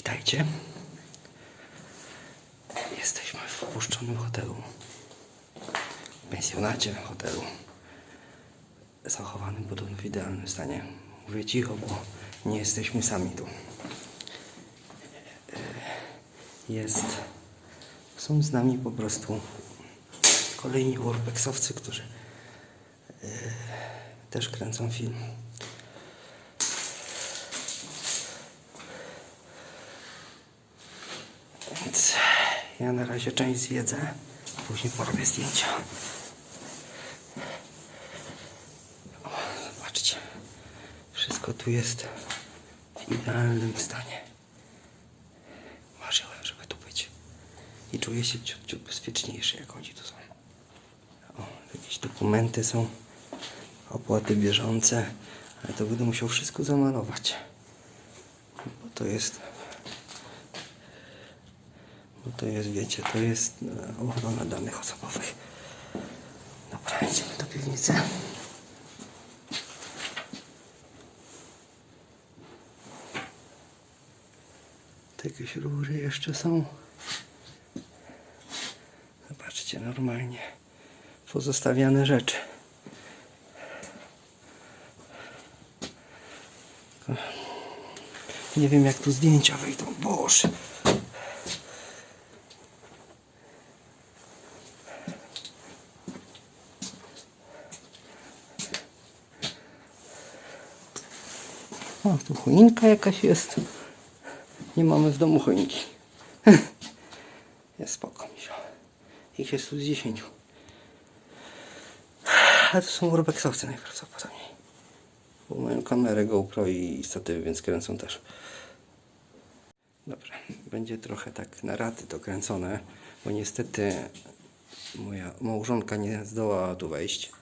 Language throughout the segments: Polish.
Witajcie. Jesteśmy w opuszczonym hotelu. Pensjonacie hotelu. Zachowanym podobno w idealnym stanie. Mówię cicho, bo nie jesteśmy sami tu. E, Jest. Są z nami po prostu kolejni urbexowcy, którzy e, też kręcą film. Więc ja na razie część zjedzę, później porobię zdjęcia. O, zobaczcie. Wszystko tu jest w idealnym stanie. Marzyłem, żeby tu być. I czuję się ciut, ciut bezpieczniejszy, jak oni tu są. O, jakieś dokumenty są, opłaty bieżące, ale to będę musiał wszystko zamalować. Bo to jest to jest, wiecie, to jest e, ochrona danych osobowych. Dobra, idziemy do piwnicy. Te jakieś rury jeszcze są. Zobaczcie, normalnie pozostawiane rzeczy. Nie wiem jak tu zdjęcia wyjdą. Boże. Choinka jakaś jest. Nie mamy w domu choinki. Jest spoko, misio. Ich jest tu z 10. Ale to są urbexowcy najprawdopodobniej. Bo mają kamerę GoPro i statywy, więc kręcą też. Dobra, będzie trochę tak na raty to kręcone, bo niestety moja małżonka nie zdołała tu wejść.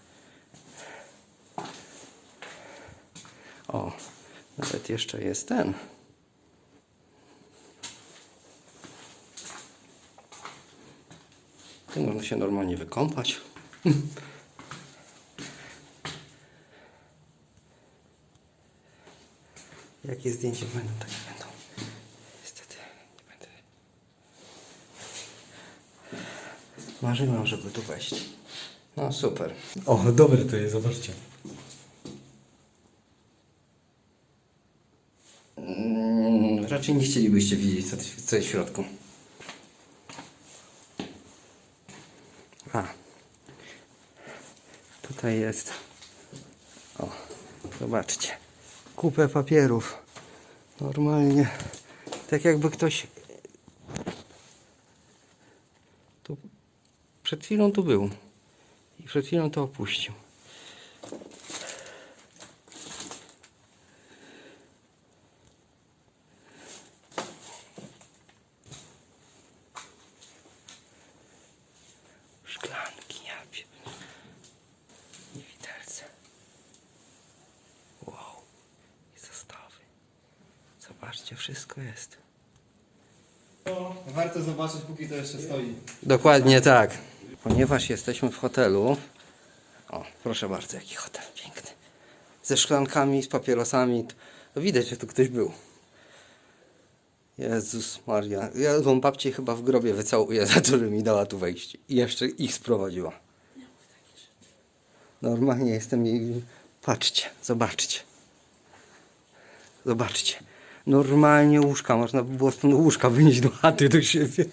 O, nawet jeszcze jest ten. Tu można się normalnie wykąpać. Jakie zdjęcia będą, takie będą. Niestety nie będę. Marzyłam, żeby tu wejść. No super. O, dobre to jest, zobaczcie. Raczej nie chcielibyście widzieć, co, jest w środku. A. Tutaj jest. O, zobaczcie. Kupę papierów. Normalnie. Tak jakby ktoś. Tu, przed chwilą tu był. I przed chwilą to opuścił. Szklanki, ja pie- I widelce. Wow. I zestawy. Zobaczcie, wszystko jest. Warto zobaczyć, póki to jeszcze stoi. Dokładnie tak. Ponieważ jesteśmy w hotelu. O, proszę bardzo, jaki hotel piękny. Ze szklankami, z papierosami. To widać, że tu ktoś był. Jezus Maria. Ja tą babcię chyba w grobie wycałuję za to, że mi dała tu wejść. I jeszcze ich sprowadziła. Normalnie jestem jej... Patrzcie, zobaczcie. Zobaczcie. Normalnie łóżka. Można by było stąd łóżka wynieść do chaty do siebie.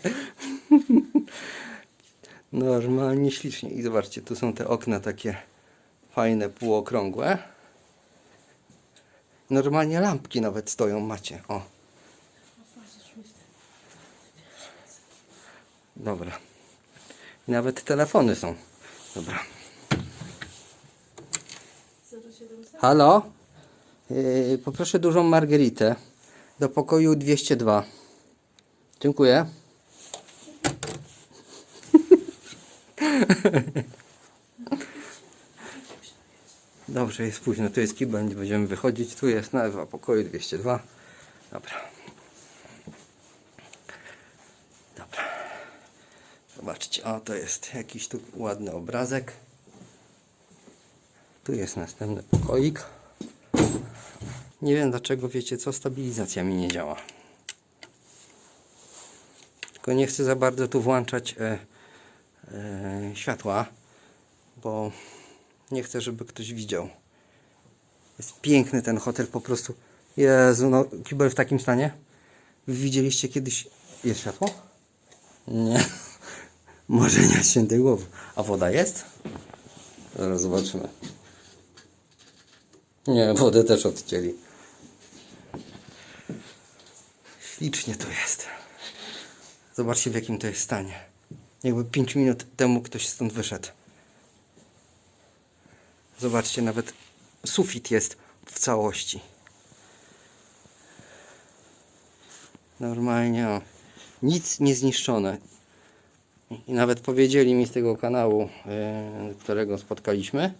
Normalnie ślicznie. I zobaczcie, tu są te okna takie fajne, półokrągłe. Normalnie lampki nawet stoją, macie. O. Dobra. Nawet telefony są. Dobra. Halo? Yy, poproszę dużą margeritę do pokoju 202. Dziękuję. Dobrze, jest późno. Tu jest kibel, będziemy wychodzić. Tu jest nazwa pokoju 202. Dobra. Dobra. Zobaczcie, o to jest jakiś tu ładny obrazek. Tu jest następny pokoik. Nie wiem dlaczego, wiecie co, stabilizacja mi nie działa. Tylko nie chcę za bardzo tu włączać e, światła, bo nie chcę, żeby ktoś widział. Jest piękny ten hotel, po prostu. Jezu, no kibel w takim stanie. Widzieliście kiedyś... Jest światło? Nie. Może nie świętej głowy. A woda jest? Zaraz zobaczymy. Nie, wodę też odcięli. Ślicznie to jest. Zobaczcie w jakim to jest stanie. Jakby 5 minut temu ktoś stąd wyszedł. Zobaczcie, nawet sufit jest w całości. Normalnie, o. nic nie zniszczone. I nawet powiedzieli mi z tego kanału, yy, którego spotkaliśmy,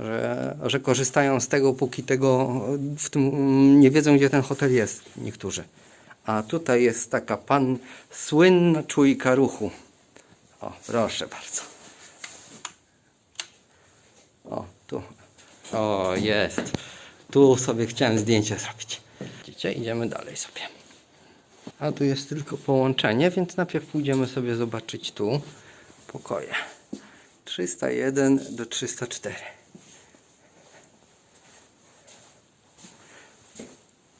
że, że korzystają z tego, póki tego w tym nie wiedzą, gdzie ten hotel jest niektórzy. A tutaj jest taka pan słynna czujka ruchu. O, proszę bardzo. O, tu. O, jest. Tu sobie chciałem zdjęcie zrobić. Widzicie, idziemy dalej sobie. A tu jest tylko połączenie, więc najpierw pójdziemy sobie zobaczyć tu pokoje. 301 do 304.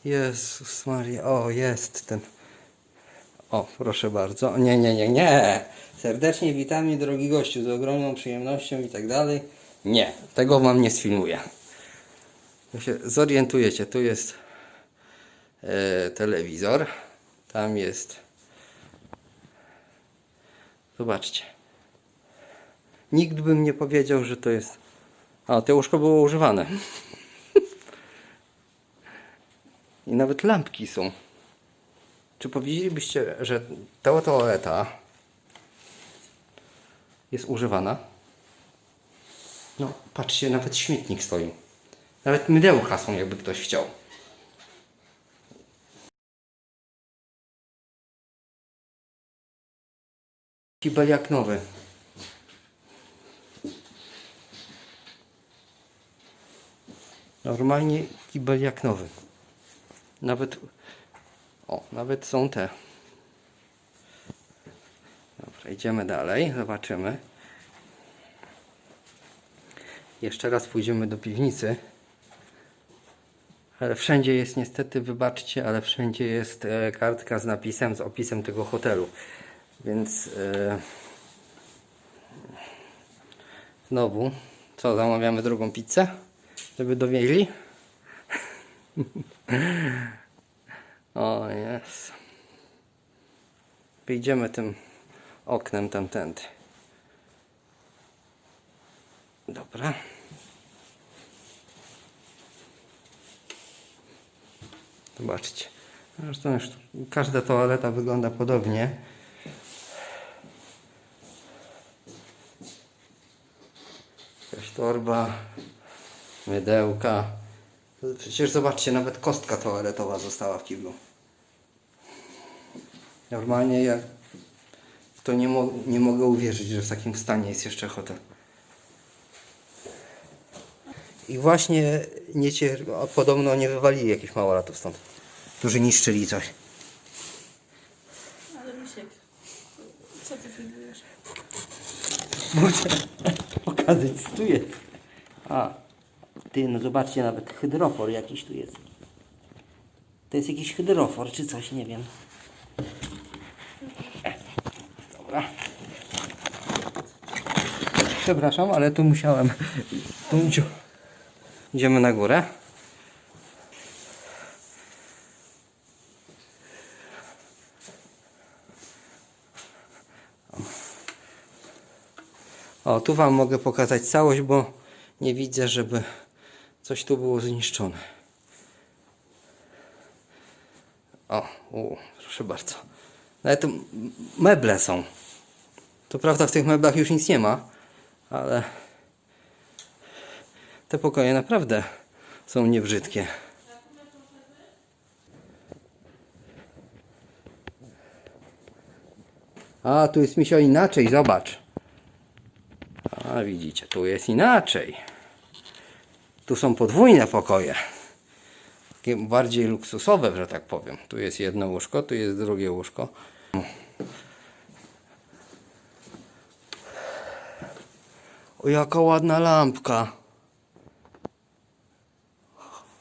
Jezus Maria, o jest ten. O, proszę bardzo. Nie, nie, nie, nie. Serdecznie witamy, drogi gościu, z ogromną przyjemnością i tak dalej. Nie, tego wam nie sfilmuję. To się zorientujecie, tu jest e, telewizor. Tam jest. Zobaczcie. Nikt bym nie powiedział, że to jest. A, te łóżko było używane. I nawet lampki są. Czy powiedzielibyście, że ta toaleta jest używana? No, patrzcie, nawet śmietnik stoi. Nawet mydełka są, jakby ktoś chciał. Kibel jak nowy. Normalnie kibel jak nowy. Nawet o, nawet są te. Dobra, idziemy dalej, zobaczymy. Jeszcze raz pójdziemy do piwnicy. Ale wszędzie jest niestety, wybaczcie, ale wszędzie jest e, kartka z napisem, z opisem tego hotelu. Więc e, znowu, co, zamawiamy drugą pizzę? Żeby dowieźli? O jest. Wyjdziemy tym oknem tamtędy. Dobra. Zobaczcie. Zresztą już każda toaleta wygląda podobnie. Jakaś torba, mydełka. Przecież zobaczcie, nawet kostka toaletowa została w kiblu. Normalnie ja w to nie, mo nie mogę uwierzyć, że w takim stanie jest jeszcze hotel. I właśnie nie cier... podobno nie wywalili jakichś małolatów stąd, którzy niszczyli coś. Ale Misiek, co ty filmujesz? Muszę pokazać, co tu jest. A, ty, no zobaczcie, nawet hydrofor jakiś tu jest. To jest jakiś hydrofor, czy coś, nie wiem. E, Dobra. Przepraszam, ale tu musiałem. Tu. Idziemy na górę. O, tu Wam mogę pokazać całość, bo nie widzę, żeby coś tu było zniszczone. O, u, proszę bardzo. Nawet meble są. To prawda, w tych meblach już nic nie ma, ale te pokoje naprawdę są niebrzydkie. A, tu jest misio inaczej, zobacz. A widzicie, tu jest inaczej. Tu są podwójne pokoje. Takie bardziej luksusowe, że tak powiem. Tu jest jedno łóżko, tu jest drugie łóżko. O, jaka ładna lampka.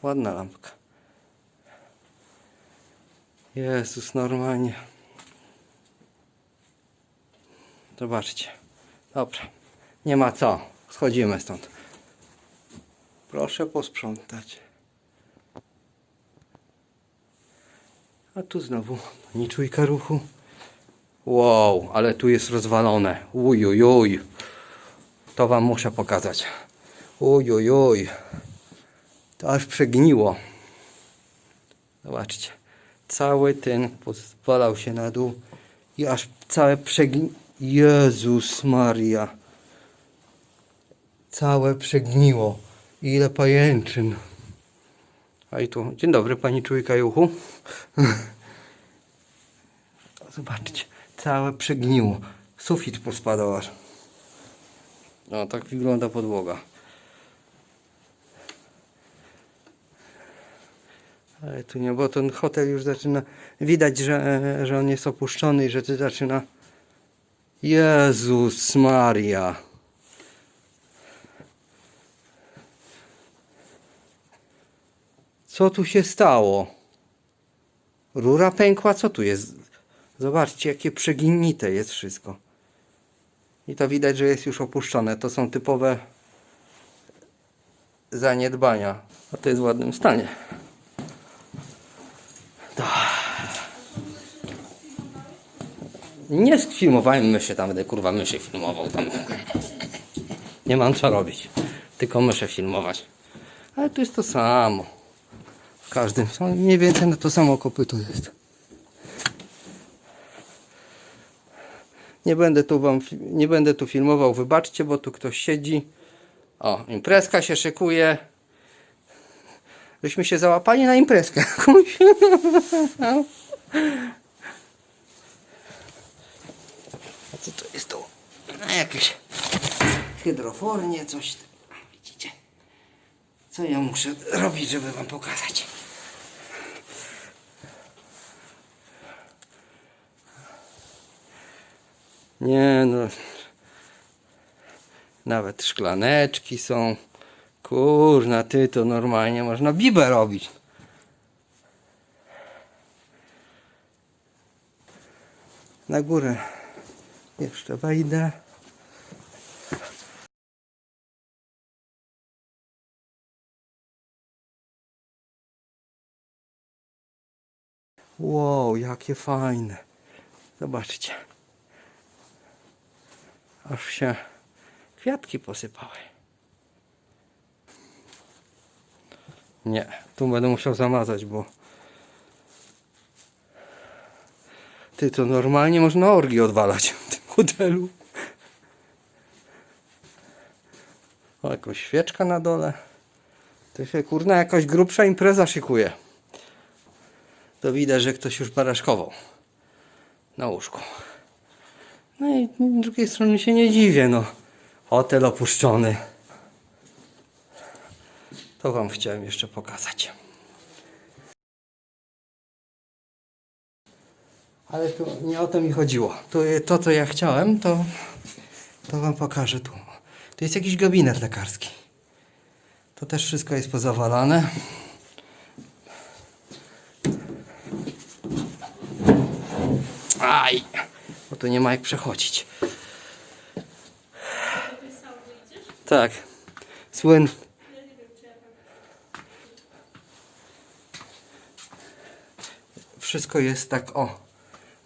Ładna lampka. Jezus, normalnie. Zobaczcie. Dobra. Nie ma co. Schodzimy stąd. Proszę posprzątać. A tu znowu niczujka ruchu. Wow, ale tu jest rozwalone. Uj, uj, uj. To wam muszę pokazać. Uj, uj, uj. To aż przegniło. Zobaczcie. Cały ten pozwalał się na dół i aż całe przegni... Jezus Maria. Całe przegniło. Ile pajęczyn. A i tu. Dzień dobry, pani czujka juchu. Zobaczcie. Całe przegniło. Sufit pospadał aż. No, tak wygląda podłoga. Ale tu nie, bo ten hotel już zaczyna. Widać, że, że on jest opuszczony i że to zaczyna. Jezus Maria. Co tu się stało? Rura pękła? Co tu jest? Zobaczcie, jakie przeginite jest wszystko. I to widać, że jest już opuszczone. To są typowe zaniedbania. A to jest w ładnym stanie. To. Nie sfilmowałem myszy tam, będę kurwa myszy filmował tam. Nie mam co robić. Tylko myszę filmować. Ale tu jest to samo. W każdym. Mniej więcej na to samo kopyto jest. Nie będę tu wam, nie będę tu filmował, wybaczcie, bo tu ktoś siedzi. O, imprezka się szykuje. Żeśmy się załapali na imprezkę. A co to jest tu? No jakieś hydrofornie, coś. Widzicie? Co ja muszę robić, żeby wam pokazać? Nie no. Nawet szklaneczki są. Kurna, ty to normalnie można bibę robić. Na górę jeszcze wejdę. Wow, jakie fajne. Zobaczcie. Aż się kwiatki posypały. Nie, tu będę musiał zamazać, bo ty to normalnie można orgi odwalać w tym hotelu. O, jakąś świeczka na dole. To się kurna jakaś grubsza impreza szykuje. To widać, że ktoś już baraszkował na łóżku. No i z drugiej strony się nie dziwię, no. Hotel opuszczony. To wam chciałem jeszcze pokazać. Ale tu nie o to mi chodziło. Tu, to, co ja chciałem, to, to wam pokażę tu. Tu jest jakiś gabinet lekarski. To też wszystko jest pozawalane. Aj! Bo tu nie ma jak przechodzić. Tak. Słyn. Wszystko jest tak, o.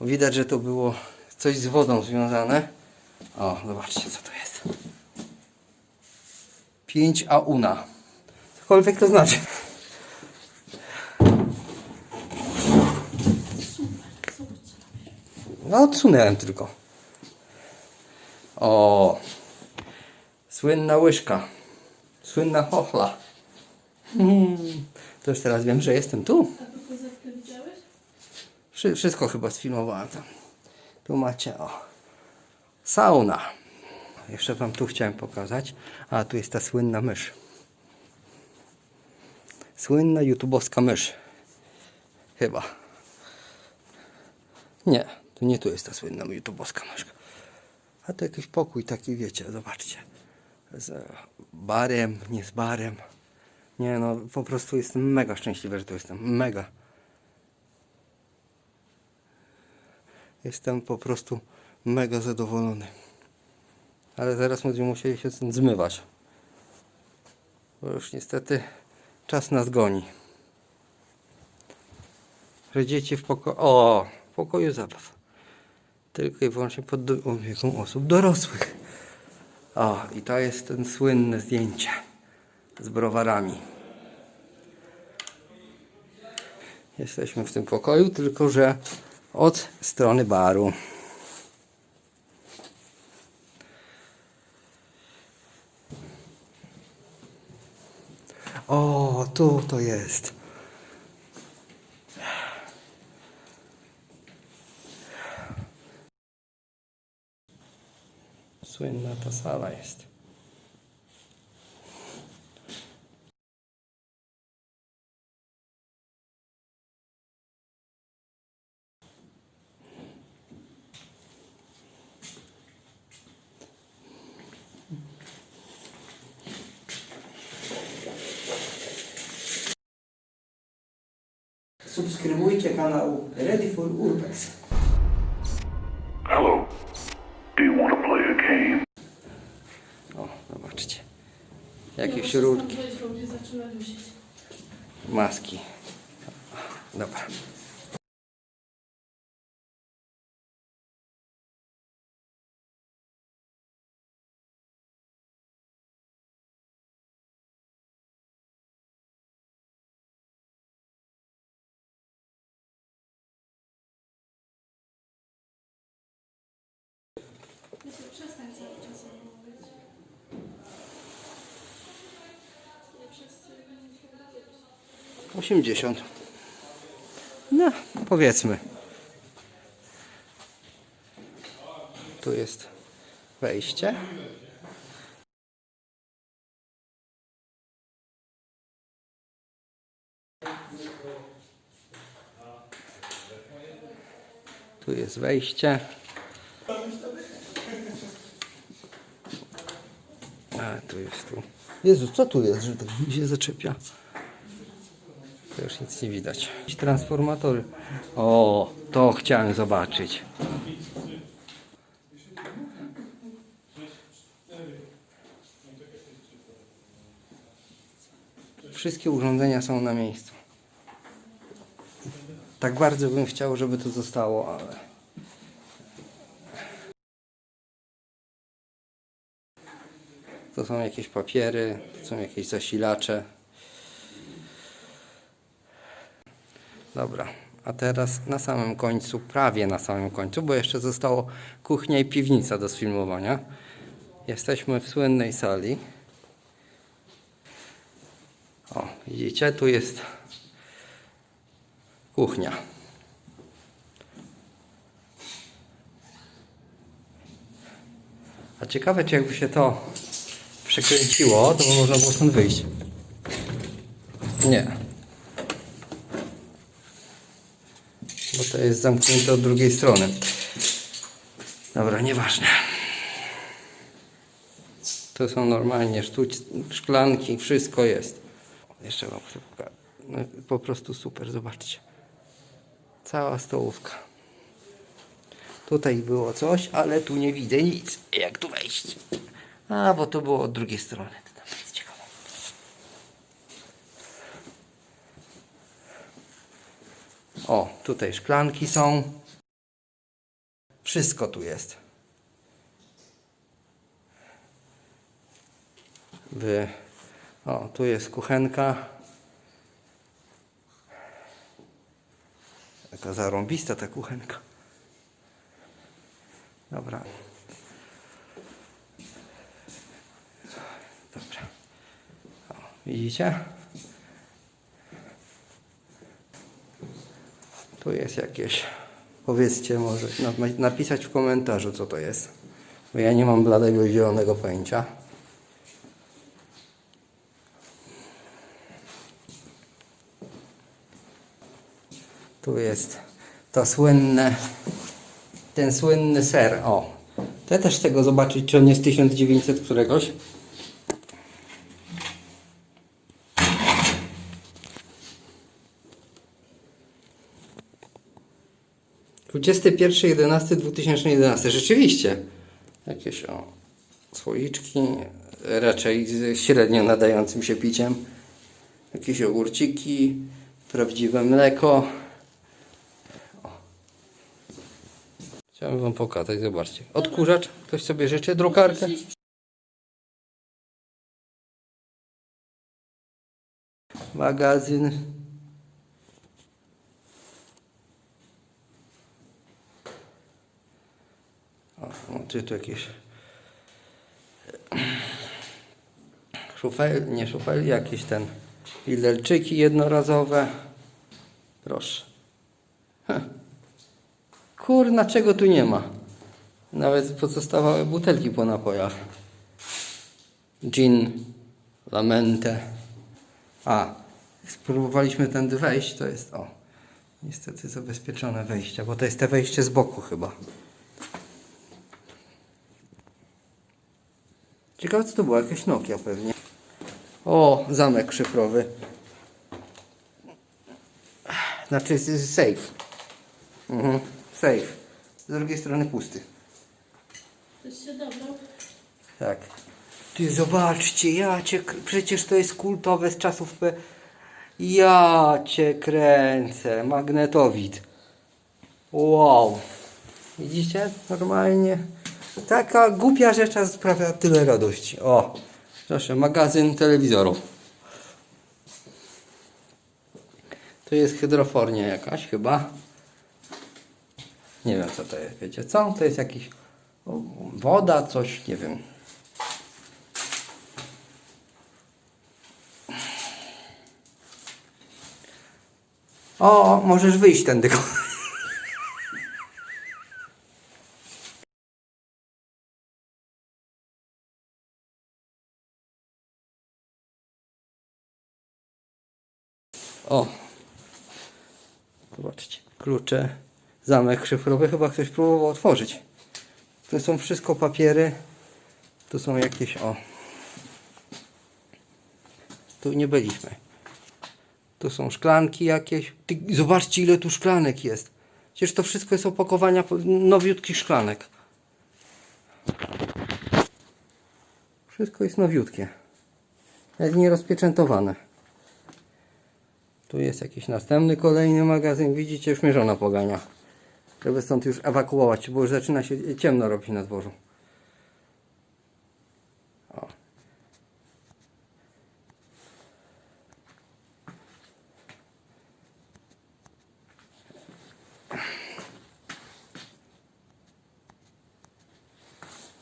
Widać, że to było coś z wodą związane. O, zobaczcie, co to jest. 5 auna. Cokolwiek to znaczy. No, odsunęłem tylko. O. Słynna łyżka. Słynna chochla. Hmm. To już teraz wiem, że jestem tu. Wszystko chyba sfilmowałem tam. Tu macie, o. Sauna. Jeszcze wam tu chciałem pokazać. A, tu jest ta słynna mysz. Słynna youtubowska mysz. Chyba. Nie, To nie tu jest ta słynna youtuboska nóżka. A to jakiś pokój taki, wiecie, zobaczcie. Z barem, nie z barem. Nie no, po prostu jestem mega szczęśliwy, że tu jestem. Mega. Jestem po prostu mega zadowolony. Ale zaraz będziemy musieli się zmywać. Bo już niestety czas nas goni. Że dzieci w pokoju. O, w pokoju zabaw. Tylko i wyłącznie pod opieką osób dorosłych. O, i to jest ten słynne zdjęcie z browarami. Jesteśmy w tym pokoju, tylko że od strony baru. O, tu to jest. Słynna ta sala jest. Subskrybujcie kanał Ready for Urbex. Hello. Do you want to play a game? O, zobaczcie. Jakie śrutki, Stąd wejść, bo mnie zaczyna dusić. maski. Dobra. 80. No, powiedzmy. Tu jest wejście. Tu jest wejście. A, tu jest tu. Jezu, co tu jest, że tak się zaczepia? To już nic nie widać. Jakieś transformatory. O, to chciałem zobaczyć. Wszystkie urządzenia są na miejscu. Tak bardzo bym chciał, żeby to zostało, ale. To są jakieś papiery, to są jakieś zasilacze. Dobra, a teraz na samym końcu, prawie na samym końcu, bo jeszcze zostało kuchnia i piwnica do sfilmowania. Jesteśmy w słynnej sali. O, widzicie, tu jest kuchnia. A ciekawe, czy jakby się to przekręciło, to można było stąd wyjść. Nie. Bo to jest zamknięte od drugiej strony. Dobra, nieważne. To są normalnie sztuć, szklanki, wszystko jest. Jeszcze wam chcę pokazać. No, po prostu super, zobaczcie. Cała stołówka. Tutaj było coś, ale tu nie widzę nic. Jak tu wejść? A, bo to było od drugiej strony. To tam jest ciekawe. O, tutaj szklanki są. Wszystko tu jest. Wy... O, tu jest kuchenka. Taka zarąbista ta kuchenka. Dobra. Dobra. O, widzicie? Tu jest jakieś. Powiedzcie może, na- napisać w komentarzu co to jest. Bo ja nie mam bladego zielonego pojęcia. Tu jest to słynne ten słynny ser, o. Ja też chcę go zobaczyć, czy on jest 1900 któregoś. Dwudziesty pierwszy, jedenasty, 2011. Rzeczywiście. Jakieś o słoiczki, raczej z średnio nadającym się piciem. Jakieś ogórciki, prawdziwe mleko. O. Chciałem wam pokazać, zobaczcie. Odkurzacz, ktoś sobie życzy, drukarkę. Magazyn. O, czy tu jakieś szufel, nie szufel, jakieś ten filerczyki jednorazowe. Proszę. Kurna, czego tu nie ma? Nawet pozostałe butelki po napojach. Gin, lamente. A, spróbowaliśmy tędy wejść, to jest o. Niestety zabezpieczone wejście, bo to jest te wejście z boku chyba. Ciekawe co to było, jakaś Nokia pewnie. O, zamek szyfrowy. Znaczy jest safe. Mhm, safe. Z drugiej strony pusty. Ktoś się dobrał. Tak. Ty zobaczcie, ja cię, przecież to jest kultowe z czasów P. Ja cię kręcę, magnetowid. Wow. Widzicie? Normalnie. Taka głupia rzecz sprawia tyle radości. O, proszę, magazyn telewizorów. To jest hydrofornia jakaś chyba. Nie wiem co to jest, wiecie co? To jest jakiś woda, coś, nie wiem. O, możesz wyjść tędy. O. Zobaczcie. Klucze. Zamek szyfrowy. Chyba ktoś próbował otworzyć. To są wszystko papiery. Tu są jakieś o. Tu nie byliśmy. Tu są szklanki jakieś. Ty, zobaczcie ile tu szklanek jest. Przecież to wszystko jest opakowania nowiutkich szklanek. Wszystko jest nowiutkie. Nawet nie rozpieczętowane. Tu jest jakiś następny, kolejny magazyn. Widzicie, już mnie żona pogania. Żeby stąd już ewakuować, bo już zaczyna się ciemno robić na dworzu. O.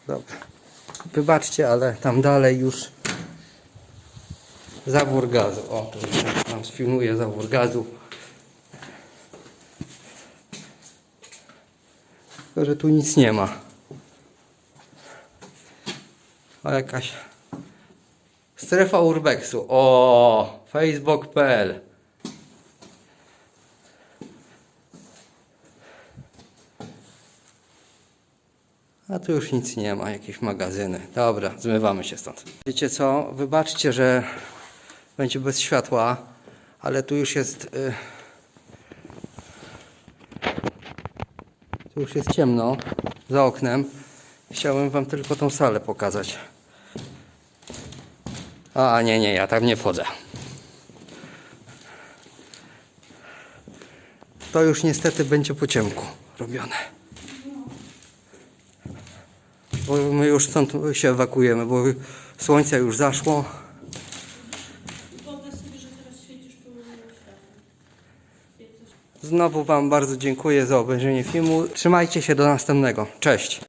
Dobra. Wybaczcie, ale tam dalej już zawór gazu. O, to już nam sfilmuję zawór gazu. Tylko, że tu nic nie ma. O, jakaś strefa urbexu. O, facebook.pl A tu już nic nie ma, jakieś magazyny. Dobra, zmywamy się stąd. Wiecie co? Wybaczcie, że będzie bez światła, ale tu już jest. Y... Tu już jest ciemno za oknem. Chciałem wam tylko tą salę pokazać. A nie, nie, ja tam nie wchodzę. To już niestety będzie po ciemku robione. Bo my już stąd się ewakuujemy, bo słońce już zaszło. Wyobraź sobie, że teraz świecisz pełnym światłem. Jak coś Znowu Wam bardzo dziękuję za obejrzenie filmu. Trzymajcie się do następnego. Cześć.